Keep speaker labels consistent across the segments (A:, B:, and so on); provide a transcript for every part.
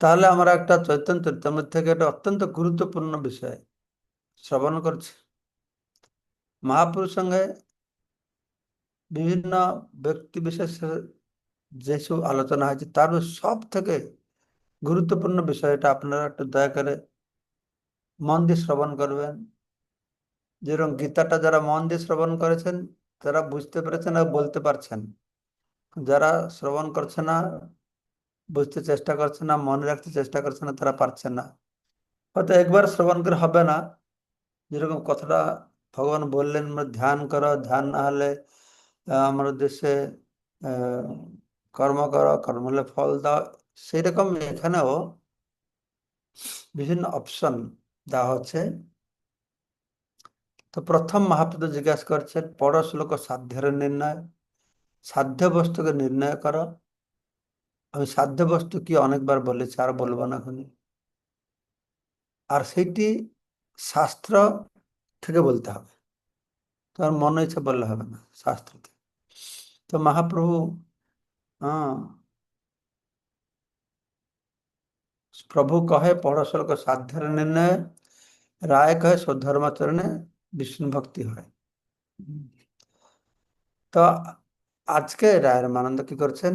A: তাহলে আমরা একটা চৈতন্য চরিতামৃত থেকে একটা অত্যন্ত গুরুত্বপূর্ণ বিষয় শ্রবণ করছি। মহাপুরুষ সঙ্গে বিভিন্ন ব্যক্তি বিশেষের যেসব আলোচনা হয়েছে, তার সব থেকে গুরুত্বপূর্ণ বিষয়টা আপনারা একটু দয়া করে মন দিয়ে শ্রবণ করবেন। যেরকম গীতাটা যারা মন দিয়ে শ্রবণ করেছেন, তারা বুঝতে পেরেছেন আর বলতে পারছেন। যারা শ্রবণ করছে না বুঝতে চেষ্টা করছে না, মনে রাখতে চেষ্টা করছে না, তারা পারছে না। হয়তো একবার শ্রবণ করে হবে না। যেরকম কথাটা ভগবান বললেন ধ্যান করো, ধ্যান না হলে আমার দেশে কর্ম করো কর্ম হলে ফল দাও। সেই রকম এখানেও বিভিন্ন অপশন দেওয়া হচ্ছে। তো প্রথম মহাপ্রভু জিজ্ঞাসা করছেন পড়ো শ্লোক সাধ্যের নির্ণয়? সাধ্য বস্তুকে নির্ণয় করো। আমি সাধ্য বস্তু কি অনেকবার বলেছি, আর বলব না এখন আর সেইটি শাস্ত্র থেকে বলতে হবে। তোমার মনে ইচ্ছা বললে হবে না শাস্ত্র থেকে। তো মহাপ্রভু হ্যাঁ প্রভু কহে পড়শলক সাধ্যের নির্ণয়, রায় কহে স্বধর্মাচরণে বিষ্ণু ভক্তি হয়। তো আজকে রায়ের মানন্দ কি করছেন?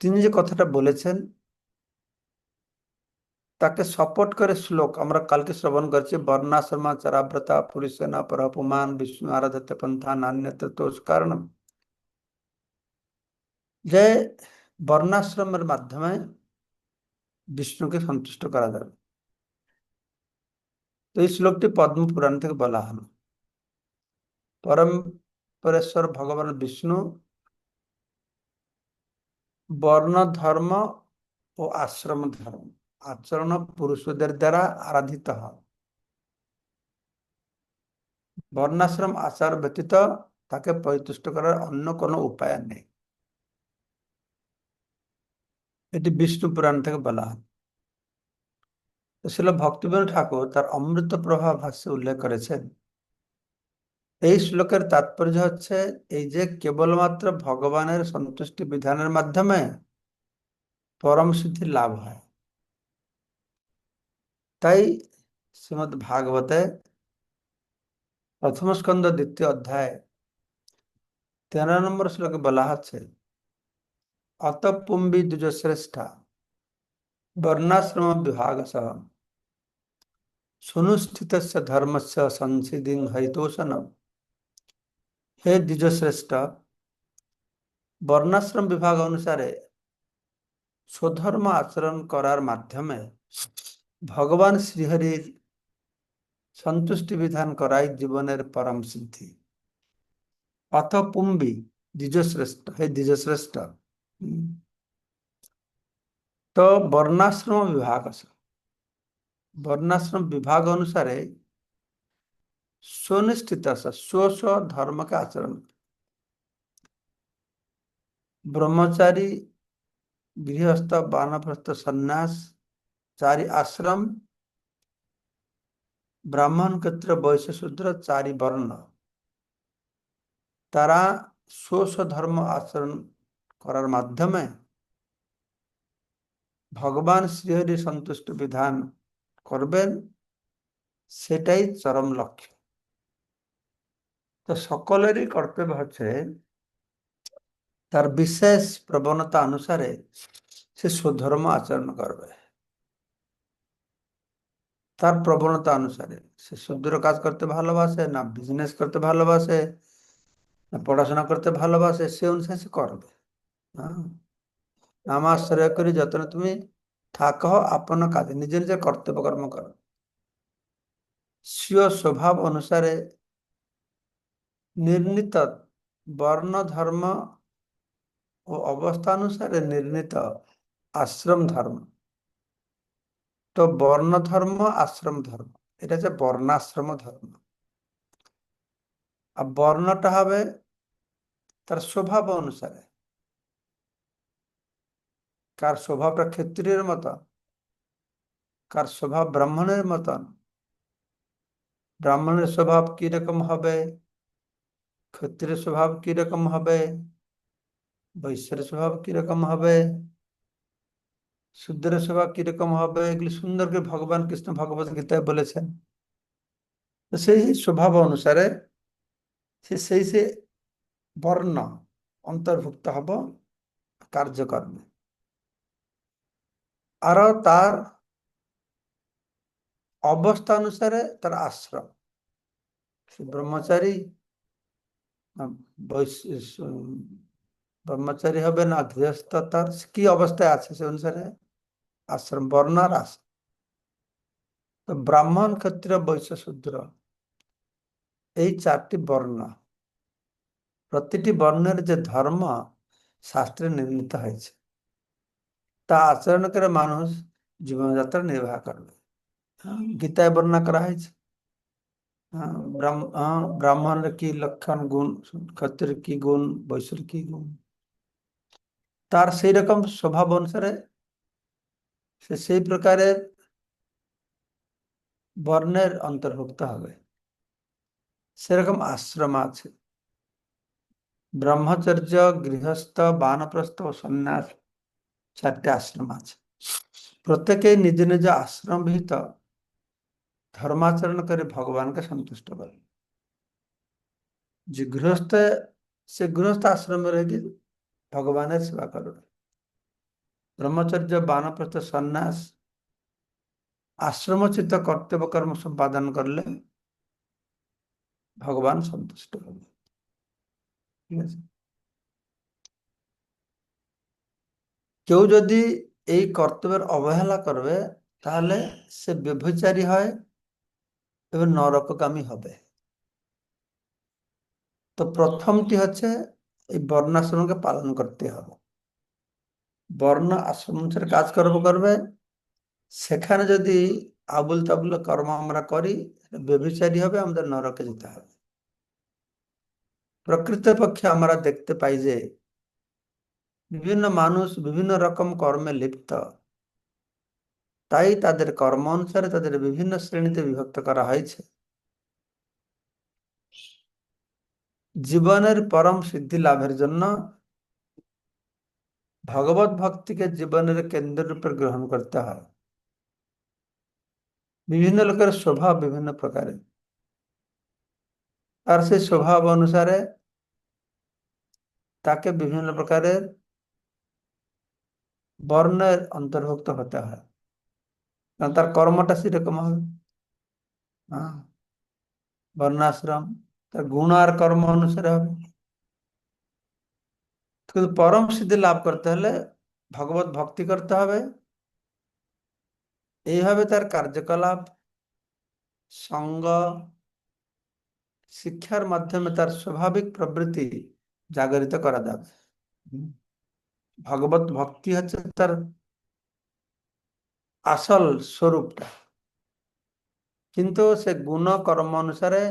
A: তিনি যে কথাটা বলেছেন, তাকে সপোর্ট করে শ্লোক। আমরা কালকে শ্রবণ করছি, বর্ণাশ্রমা, চরাব্রতা, পুরুষেনা, পরপমান, বিষ্ণু আরাধতে পন্থা নান্যত কারণ যে বর্ণাশ্রমের মাধ্যমে বিষ্ণুকে সন্তুষ্ট করা যাবে। তো এই শ্লোকটি পদ্ম পুরাণ থেকে বলা হলো। পরম পরেশ্বর ভগবান বিষ্ণু বর্ণ ধর্ম ও আশ্রম ধর্ম আচরণ পুরুষদের দ্বারা আরাধিত হয়। বর্ণাশ্রম আচার ব্যতীত তাকে পরিতুষ্ট করার অন্য কোনো উপায় নেই। এটি বিষ্ণু পুরাণ থেকে বলা হয়। ছিল ভক্তিবিনোদ ঠাকুর তার অমৃত প্রভাব ভাষ্যে উল্লেখ করেছেন এই শ্লোকের তাৎপর্য হচ্ছে এই যে কেবলমাত্র ভগবানের সন্তুষ্টি বিধানের মাধ্যমে পরম সিদ্ধি লাভ হয়। তাই শ্রীমদ ভাগবতে প্রথম স্কন্দ দ্বিতীয় অধ্যায়, তেরো নম্বর শ্লোকে বলা হচ্ছে অতপুম্বি দ্বিজশ্রেষ্ঠা, বর্ণাশ্রম বিভাগ সহ সুনুষ্ঠিত ধর্মস্য সংসিধি হরিতোষণম। হে দ্বিজশ্রেষ্ঠ, বর্ণাশ্রম বিভাগ অনুসারে স্বধর্ম আচরণ করার মাধ্যমে ভগবান শ্রীহরির সন্তুষ্টি বিধান করাই জীবনের পরম সিদ্ধি। অথ পুম্বি দ্বিজশ্রেষ্ঠ, হে দ্বিজশ্রেষ্ঠ তো বর্ণাশ্রম বিভাগ বর্ণাশ্রম বিভাগ অনুসারে সুনিশ্চিত স্ব স্ব ধর্মকে আচরণ ব্রহ্মচারী গৃহস্থ বানপ্রস্থ সন্ন্যাস চারি আশ্রম ব্রাহ্মণ ক্ষেত্র বৈশ্য শূদ্র চারি বর্ণ তারা স্ব ধর্ম আচরণ করার মাধ্যমে ভগবান শ্রীহরি সন্তুষ্ট বিধান করবেন সেটাই চরম লক্ষ্য তো সকলেরই কর্তব্য হচ্ছে তার বিশেষ প্রবণতা অনুসারে সে সুধর্ম আচরণ করবে। তার প্রবণতা অনুসারে সে শুদ্ধর কাজ করতে ভালোবাসে, না বিজনেস করতে ভালোবাসে, না পড়াশোনা করতে ভালোবাসে, সে অনুসারে সে করবে। হ্যাঁ? নামাজ শ্রেয় করি যত্ন তুমি থাকো, আপন কাজে নিজে নিজের কর্তব্য কর্ম করো স্বভাব অনুসারে নির্ণীত বর্ণ ধর্ম ও অবস্থানুসারে নির্ণীত আশ্রম ধর্ম তো বর্ণ ধর্ম আশ্রম ধর্ম এটা হচ্ছে বর্ণাশ্রম ধর্ম আর বর্ণটা হবে তার স্বভাব অনুসারে। কার স্বভাবটা ক্ষত্রিয়ের মতন, কার স্বভাব ব্রাহ্মণের মতন, ব্রাহ্মণের স্বভাব কীরকম হবে? ক্ষত্রিয় স্বভাব কীরকম হবে? বৈশ্যের স্বভাব কীরকম হবে? শূদ্রের স্বভাব কীরকম হবে? এগুলি সুন্দর করে ভগবান কৃষ্ণ ভগবত গীতায় বলেছেন। তো সেই স্বভাব অনুসারে সে সেই সে বর্ণ অন্তর্ভুক্ত হব কার্যকর্মে। আরও তার অবস্থা অনুসারে তার আশ্রম। সে ব্রহ্মচারী ব্রহ্মচারী হবে না, গৃহস্থ তার, কি অবস্থায় আছে সে অনুসারে? আশ্রম বর্ণ আর আশ্রম তো ব্রাহ্মণ ক্ষত্রিয় বৈশ্য শূদ্র। এই চারটি বর্ণ, প্রতিটি বর্ণের যে ধর্ম শাস্ত্রে নির্মিত হয়েছে, তা আচরণ করে মানুষ জীবনযাত্রা নির্বাহ করবে। গীতায় বর্ণনা করা হয়েছে ব্রাহ্মণের কি লক্ষণ গুণ ক্ষত্রিয়ের কি গুণ বৈশ্যের কি গুণ তার সেই রকম স্বভাব অনুসারে সে সেই প্রকারের বর্ণের অন্তর্ভুক্ত হবে সেরকম আশ্রম আছে ব্রহ্মচর্য গৃহস্থ বানপ্রস্থ ও সন্ন্যাস চারটে আশ্রম আছে প্রত্যেকেই নিজ নিজ আশ্রম ভিত ধর্মাচরণ করে ভগবানকে সন্তুষ্ট করে। যে গৃহস্থ, সে গৃহস্থ আশ্রমে রয়ে ভগবানের সেবা করবে। ব্রহ্মচর্য, বানপ্রস্থ, সন্ন্যাস আশ্রমচিত কর্তব্য কর্ম সম্পাদন করলে ভগবান সন্তুষ্ট হবে। ঠিক আছে? কেউ যদি এই কর্তব্যের অবহেলা করবে, তাহলে সে ব্যভিচারী হয় এবং নরকগামী হবে। তো প্রথমটি হচ্ছে এই বর্ণাশ্রমকে পালন করতে হবে। বর্ণ আশ্রম অনুসারে কাজ করব। সেখানে যদি আবুল তাবুল কর্ম আমরা করি ব্যভিচারী হবে, আমাদের নরকে যেতে হবে। প্রকৃতপক্ষে আমরা দেখতে পাই যে, বিভিন্ন মানুষ বিভিন্ন রকম কর্মে লিপ্ত। তাই তাদের কর্ম অনুসারে তাদের বিভিন্ন শ্রেণীতে বিভক্ত করা হয়েছে। জীবনের পরম সিদ্ধি লাভের জন্য ভগবত ভক্তিকে জীবনের কেন্দ্র রূপে গ্রহণ করতে হয়। বিভিন্ন লোকের স্বভাব বিভিন্ন প্রকারের। আর সেই স্বভাব অনুসারে তাকে বিভিন্ন প্রকারের বর্ণের অন্তর্ভুক্ত হতে হয়। কারণ তার কর্মটা সেরকম হবে। বর্ণাশ্রম, তার গুণ আর কর্ম অনুসারে হবে। কিন্তু পরম সিদ্ধি লাভ করতে হলে ভগবত ভক্তি করতে হবে। এইভাবে তার কার্যকলাপ, সঙ্গ, শিক্ষার মাধ্যমে তার স্বাভাবিক প্রবৃত্তি জাগরিত করা যাবে। ভগবত ভক্তি হচ্ছে তার আসল স্বরূপটা। কিন্তু সে গুণ কর্ম অনুসারে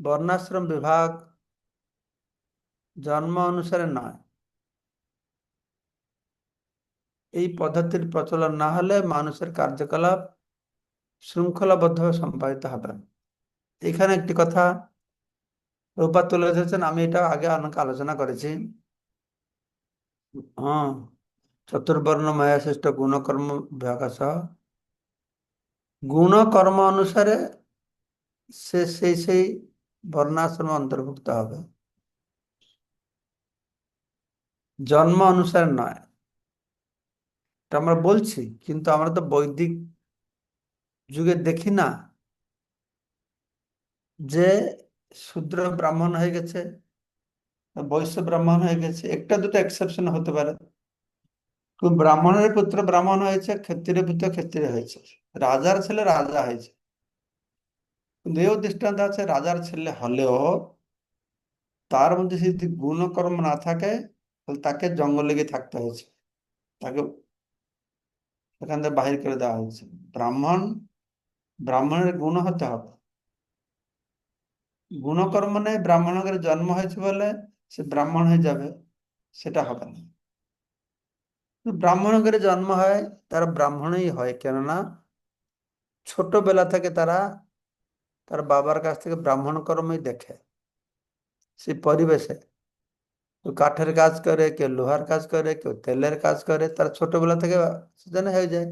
A: বর্ণাশ্রম বিভাগ জন্ম অনুসারে নয়। এই পদ্ধতির প্রচলন না হলে মানুষের কার্যকলাপ শৃঙ্খলাবদ্ধভাবে সম্পাদিত হবে। এখানে একটি কথা রূপা তুলে ধরেছেন, আমি এটা আগে অনেক আলোচনা করেছি। হ্যাঁ। চতুর্বর্ণ মায়া শ্রেষ্ঠ গুণকর্ম বিভাগ সহ গুণ কর্ম অনুসারে সে সেই সেই বর্ণাশ্রম অন্তর্ভুক্ত হবে। জন্ম অনুসারে নয়। এটা আমরা বলছি, কিন্তু আমরা তো বৈদিক যুগে দেখি না যে শূদ্র ব্রাহ্মণ হয়ে গেছে, বৈশ্য ব্রাহ্মণ হয়ে গেছে। একটা দুটো এক্সেপশন হতে পারে। ব্রাহ্মণের পুত্র ব্রাহ্মণ হয়েছে, ক্ষত্রিয় পুত্র ক্ষত্রিয় হয়েছে। রাজার ছেলে রাজা হয়েছে। কিন্তু এও দৃষ্টান্ত আছে, রাজার ছেলে হলেও তার মধ্যে যদি গুণকর্ম না থাকে, তাহলে তাকে জঙ্গলে গিয়ে থাকতে হয়েছে। তাকে সেখান থেকে বাহির করে দেওয়া হয়েছে। ব্রাহ্মণ, ব্রাহ্মণের গুণ হতে হবে। গুণকর্ম নেই, ব্রাহ্মণের জন্ম হয়েছে বলে সে ব্রাহ্মণ হয়ে যাবে, সেটা হবে না। ব্রাহ্মণ ঘরে জন্ম হয়, তারা ব্রাহ্মণই হয় কেননা ছোটবেলা থেকে তারা, তার বাবার কাছ থেকে ব্রাহ্মণ কর্মই দেখে, সে পরিবেশে। কেউ কাঠের কাজ করে, কেউ লোহার কাজ করে, কেউ তেলের কাজ করে, তার ছোটবেলা থেকে সেজন্য হয়ে যায়।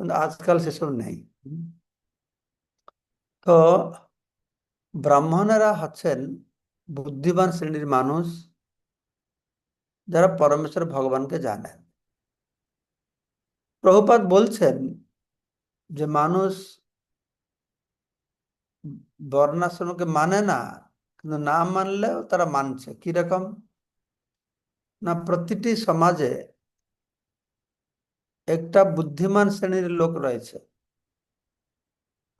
A: কিন্তু আজকাল সেসব নেই। তো ব্রাহ্মণেরা হচ্ছেন বুদ্ধিমান শ্রেণির মানুষ যারা পরমেশ্বর ভগবানকে জানেন। প্রভুপাত বলছেন যে মানুষ বর্ণাশ্রমকে মানে না, কিন্তু না মানলেও তারা মানছে। কীরকম না প্রতিটি সমাজে একটা বুদ্ধিমান শ্রেণির লোক রয়েছে।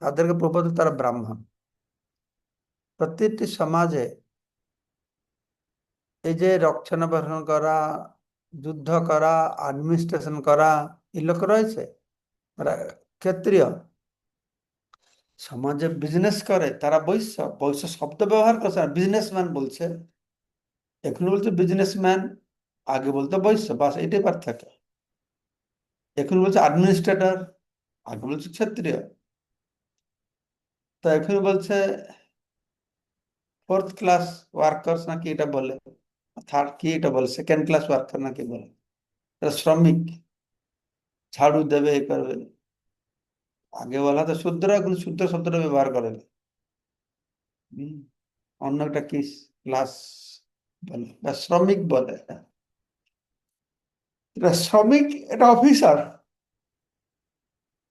A: তাদেরকে প্রপদ তারা ব্রাহ্মণ। প্রতিটি সমাজে এই যে রক্ষণাবেক্ষণ করা, যুদ্ধ করা অ্যাডমিনিস্ট্রেশন করা, এই লোক রয়েছে? ক্ষত্রিয়। সমাজে বিজনেস করে, তারা বৈশ্য বৈশ্য শব্দ ব্যবহার করছে না বিজনেসম্যান বলছে। এখন বলছে বিজনেসম্যান আগে বলতো বৈশ্য, বাস এটাই পার্থক্য। এখন বলছে অ্যাডমিনিস্ট্রেটর আগে বলছে ক্ষেত্রীয়। তো এখন বলছে ফোর্থ ক্লাস ওয়ার্কার্স নাকি এটা বলে। থার্ড কি এটা বলে সেকেন্ড ক্লাস ওয়ার্কার নাকি বলে তারা শ্রমিক ঝাড়ু দেবে এ করবে আগে বলা তো শুদ্র এখন শুদ্র শব্দটা ব্যবহার করে না অন্য একটা কি ক্লাস বলে বা শ্রমিক বলে এটা শ্রমিক এটা অফিসার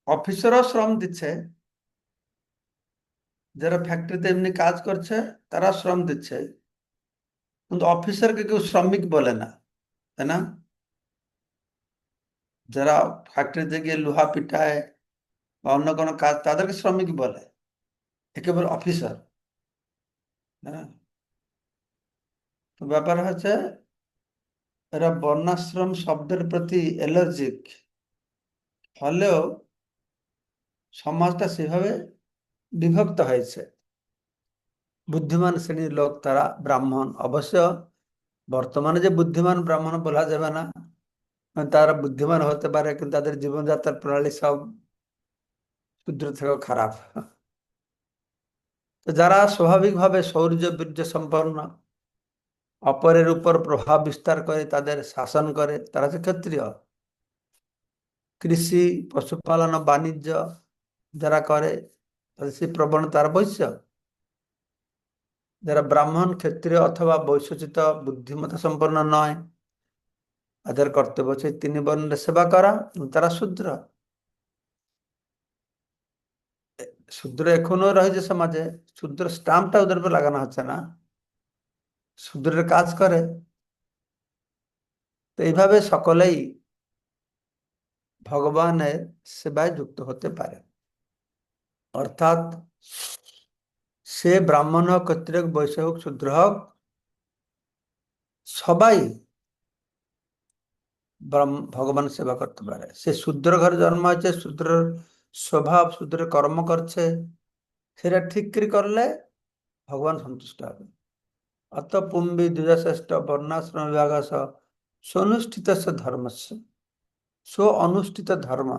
A: অফিসারও শ্রম দিচ্ছে যারা ফ্যাক্টরিতে এমনি কাজ করছে তারা শ্রম দিচ্ছে কিন্তু অফিসারকে কেউ শ্রমিক বলে না, তাই না? যারা ফ্যাক্টরিতে গিয়ে লোহা পিঠায় বা অন্য কোনো কাজ, তাদেরকে শ্রমিক বলে একে বলে অফিসার হ্যাঁ তো ব্যাপার হচ্ছে, এরা বর্ণাশ্রম শব্দের প্রতি অ্যালার্জিক হলেও সমাজটা সেভাবে বিভক্ত হয়েছে। বুদ্ধিমান শ্রেণির লোক তারা ব্রাহ্মণ। অবশ্য বর্তমানে যে বুদ্ধিমান ব্রাহ্মণ বলা যাবে না, তারা বুদ্ধিমান হতে পারে, কিন্তু তাদের জীবনযাত্রার প্রণালী সব ক্ষুদ্র থেকেও খারাপ। তো যারা স্বাভাবিকভাবে শৌর্য বীর্য সম্পন্ন, অপরের উপর প্রভাব বিস্তার করে, তাদের শাসন করে, তারা হচ্ছে ক্ষত্রিয়। কৃষি, পশুপালন বাণিজ্য যারা করে, তাদের সেই প্রবণতার বৈশ্য। যারা ব্রাহ্মণ, ক্ষত্রিয় অথবা বৈশ্যচিত বুদ্ধিমত্তা সম্পন্ন নয়, তাদের কর্তব্য হচ্ছে তিনি বর্ণের সেবা করা তারা শূদ্র। শূদ্র এখনও রয়েছে সমাজে, শূদ্র স্টাম্পটা ওদের উপর লাগানো হচ্ছে না। শূদ্রের কাজ করে। তো এইভাবে সকলেই ভগবানের সেবায় যুক্ত হতে পারে। অর্থাৎ সে ব্রাহ্মণ হোক, ক্ষত্রিয় হোক, বৈশ্য হোক, শূদ্র হোক, সবাই ভগবান সেবা করতে পারে। সে শূদ্র ঘরে জন্ম হয়েছে শূদ্র স্বভাব শূদ্র কর্ম করছে, সেটা ঠিক করে করলে ভগবান সন্তুষ্ট হবে। অত পুম্বি দ্বিজশ্রেষ্ঠ বর্ণাশ্রম বিভাগ সুনুষ্ঠিত ধর্মস্য। স্ব অনুষ্ঠিত ধর্ম।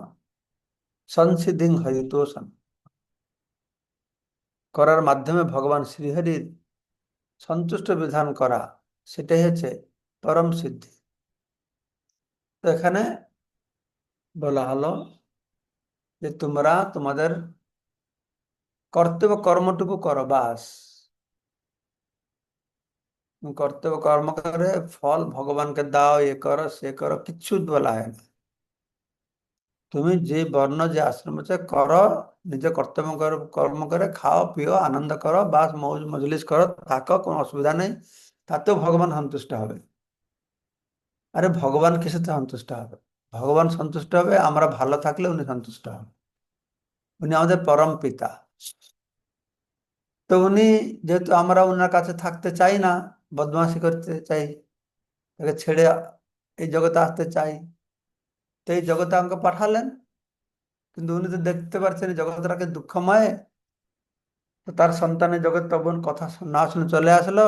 A: সংসিদ্ধি হরিতোষণ করার মাধ্যমে ভগবান শ্রীহরির সন্তুষ্ট বিধান করা, সেটাই হচ্ছে পরম সিদ্ধি। তো এখানে বলা হলো যে তোমরা তোমাদের কর্তব্য কর্মটুকু করো বাস। কর্তব্য কর্ম করে ফল ভগবানকে দাও, এ করো, সে করো, কিচ্ছু বলা হয় না। তুমি যে বর্ণ, যে আশ্রম আছে করো, নিজে কর্তব্য কর্ম করে, খাও, পিও, আনন্দ করো, বাস, মৌজ, মজলিস করো, থাকো, কোনো অসুবিধা নেই। তাতেও ভগবান সন্তুষ্ট হবে। আরে, ভগবান কিসেতে সন্তুষ্ট হবে? ভগবান সন্তুষ্ট হবে, আমরা ভালো থাকলে উনি সন্তুষ্ট হবে। উনি আমাদের পরম পিতা। তো উনি যেহেতু আমরা ওনার কাছে থাকতে চাই না বদমাসি করতে চাই, তাকে ছেড়ে এই জগতে আসতে চাই তো এই জগতে আমাকে পাঠালেন। কিন্তু উনি তো দেখতে পারছেন জগৎটাকে দুঃখময়? তো তার সন্তানের জগৎ তখন কথা না শুনে চলে আসলো।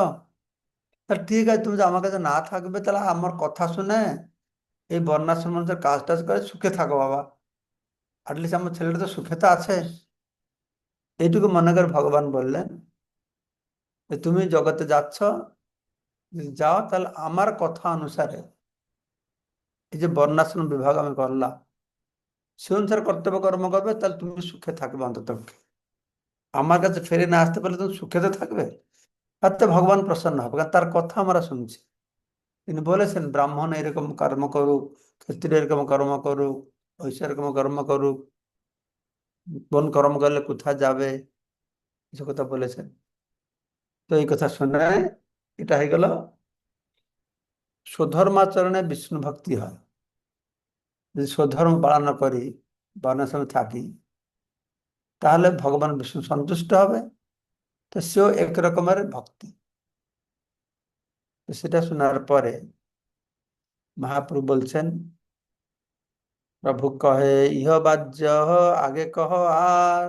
A: তা ঠিক আছে, তুমি যে আমার কাছে না থাকবে, তাহলে আমার কথা শুনে এই বন্যাশ্রম মানুষের কাজ টাজ করে সুখে থাকো বাবা। আটলিস্ট আমার ছেলেটা তো সুখে তো আছে। এইটুকু মনে করে ভগবান বললেন তুমি জগতে যাচ্ছ যাও, তাহলে আমার কথা অনুসারে এই যে বর্ণাশ্রম বিভাগ আমি করলাম সে অনুসারে কর্তব্য কর্ম করবে, তাহলে তুমি সুখে থাকবে অন্তত আমার কাছে ফিরে না আসতে পারলে তুমি সুখে তো থাকবে তাতে ভগবান প্রসন্ন হবে, কারণ তার কথা আমরা শুনছি। তিনি বলেছেন, ব্রাহ্মণ এরকম কর্ম করুক, ক্ষত্রিয় এরকম কর্ম করুক ঐশ্ব এরকম কর্ম করুক কোন কর্ম করলে কোথায় যাবে? এসব কথা বলেছেন। তো এই কথা শুনে এটা হয়ে গেল। স্বধর্মাচরণে বিষ্ণু ভক্তি হয়। যদি স্বধর্ম পালন করি বর্ণাশ্রমে থাকি, তাহলে ভগবান বিষ্ণু সন্তুষ্ট হবে, তো সেও এক রকমের ভক্তি। তো সেটা শোনার পরে মহাপ্রভু বলছেন, প্রভু কহে, ইহ বাজ্য, আগে কহ আর,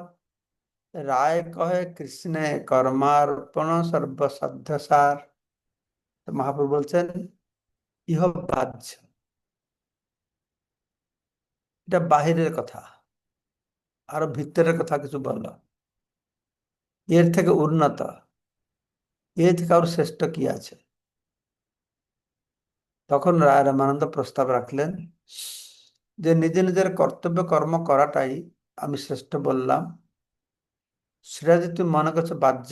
A: রায় কহে কৃষ্ণে কর্মার্পণ সর্বসাধ্য সার। মহাপ্রভু বলছেন ইহ বাহ্য এটা বাহিরের কথা। আরও ভিতরের কথা কিছু বলল এর থেকে উন্নত। এর থেকে আরও শ্রেষ্ঠ কি আছে? তখন রায় রামানন্দ প্রস্তাব রাখলেন, যে নিজে নিজের কর্তব্য কর্ম করাটাই আমি শ্রেষ্ঠ বললাম। সেটা যদি তুমি মনে করছ বাহ্য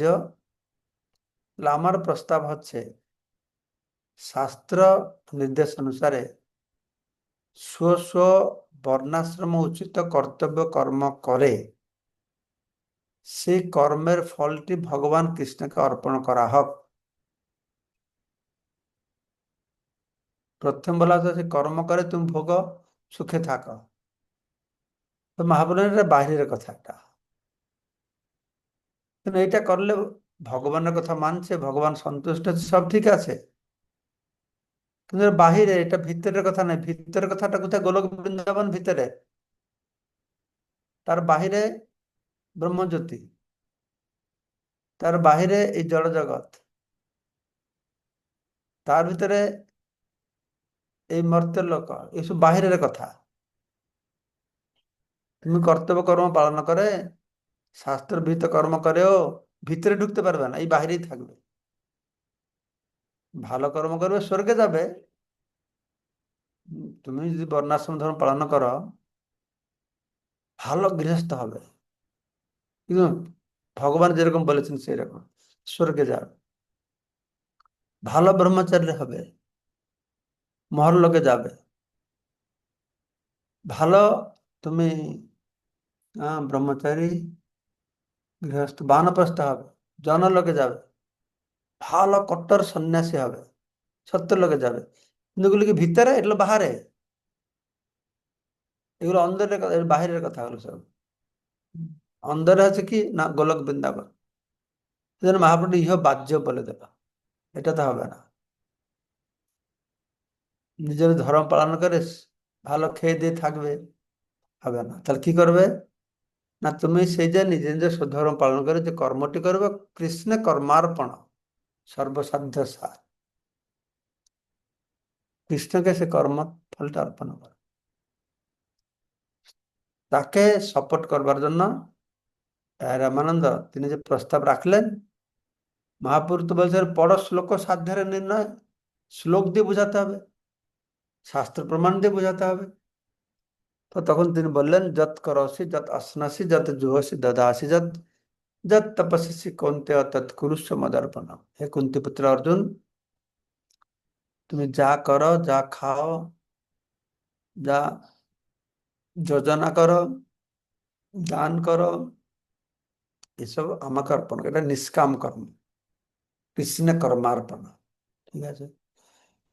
A: আমার প্রস্তাব হচ্ছে শাস্ত্র নির্দেশ অনুসারে স্ব স্ব বর্ণাশ্রম উচিত কর্তব্য কর্ম করে। সেই কর্মের ফলটি ভগবান কৃষ্ণকে অর্পণ করা হোক। প্রথম বলা হচ্ছে কর্ম করে তুমি ভোগ, সুখে থাকো। তো মহাপুরাণের বাইরের কথা একটা কিন্তু এটা করলে ভগবানের কথা মানছে, ভগবান সন্তুষ্ট হচ্ছে সব ঠিক আছে। কিন্তু বাহিরে, এটা ভিতরের কথা নয়। ভিতরের কথাটা কোথায়? গোলক বৃন্দাবন ভিতরে। তার বাহিরে ব্রহ্মজ্যোতি। তার বাহিরে এই জড় জগৎ তার ভিতরে এই মর্তের লোক। এইসব বাহিরের কথা। তুমি কর্তব্য কর্ম পালন করে শাস্ত্র বিহিত কর্ম করেও ভিতরে ঢুকতে পারবে না, এই বাহিরেই থাকবে। ভালো কর্ম করবে, স্বর্গে যাবে। তুমি যদি বর্ণাশ্রম ধর্ম পালন করো, ভালো গৃহস্থ হবে। কিন্তু ভগবান যেরকম বলেছেন সেরকম স্বর্গে যাবে ভালো ব্রহ্মচার্য হবে মহল্লোকে যাবে। ভালো তুমি ব্রহ্মচারী, গৃহস্থ, বানপ্রস্থ হবে, জনলোকে যাবে। ভালো কট্টর সন্ন্যাসী হবে সত্য লোকে যাবে। কিন্তু এগুলো কি ভিতরে? এগুলো বাহারে। এগুলো অন্দরের কথা বাহিরের কথা হলো সব। অন্দরে আছে কি? না, গোলক বৃন্দাবন। সেজন্য মহাপ্রভু ইহ বাহ্য বলে দেবা এটা তো হবে না। নিজের ধর্ম পালন করে ভালো খেয়ে দিয়ে থাকবে, হবে না। তাহলে কি করবে? না, তুমি সেই যে নিজে নিজে ধর্ম পালন করে যে কর্মটি করবে, কৃষ্ণ কর্মার্পণ। সর্বসাধ্য সার কৃষ্ণকে সে কর্ম ফলটা অর্পণ করে। তাকে সাপোর্ট করবার জন্য রামানন্দ তিনি যে প্রস্তাব রাখলেন মহাপুর তো বলছেন পড় শ্লোক সাধ্যের নির্ণয়, শ্লোক দিয়ে বোঝাতে হবে, শাস্ত্র প্রমাণ দিয়ে বোঝাতে হবে। তো তখন তিনি বললেন যত করসি যত আসনাসি যত জুহসি, দদাসি যত তপস্বী কন্তে তৎ কুরুস্ব মদর্পণ হে কুন্তি পুত্র অর্জুন, তুমি যা করো, যা খাও, যা যোজনা করো, দান করো, এসব আমাকে অর্পণ এটা নিষ্কাম কর্ম। কৃষ্ণ কর্মার্পণ। ঠিক আছে?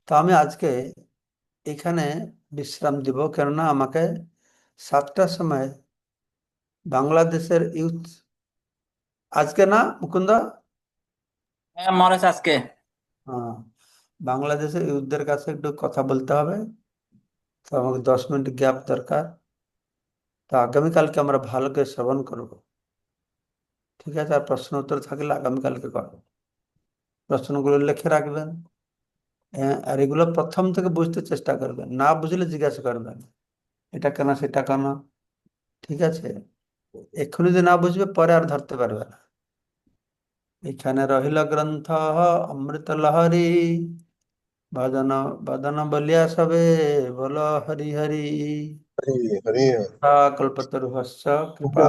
A: তো আমি আজকে এখানে বিশ্রাম দিব। কেননা আমাকে সাতটার সময় বাংলাদেশের ইউথ আজকে না মুকুন্দ?
B: হ্যাঁ মরেশ আজকে।
A: হ্যাঁ বাংলাদেশের ইউথদের কাছে একটু কথা বলতে হবে। তো আমাকে দশ মিনিট গ্যাপ দরকার। তো আগামীকালকে আমরা ভালো করে শ্রবণ করব। ঠিক আছে আর প্রশ্ন উত্তর থাকলে আগামীকালকে করব। প্রশ্নগুলো লিখে রাখবেন। হ্যাঁ, আর এগুলো প্রথম থেকে বুঝতে চেষ্টা করবেন। না বুঝলে জিজ্ঞাসা করবেন এটা কেন সেটা কেন। ঠিক আছে? এক্ষুনি যদি না বুঝবে পরে আর ধরতে পারবে না। এখানে রহিল গ্রন্থ অমৃত লহরী ভজন ভজন বলিয়া সবে বল হরি হরি
C: হরি হরি
A: কল্পতরুহস্য কৃপা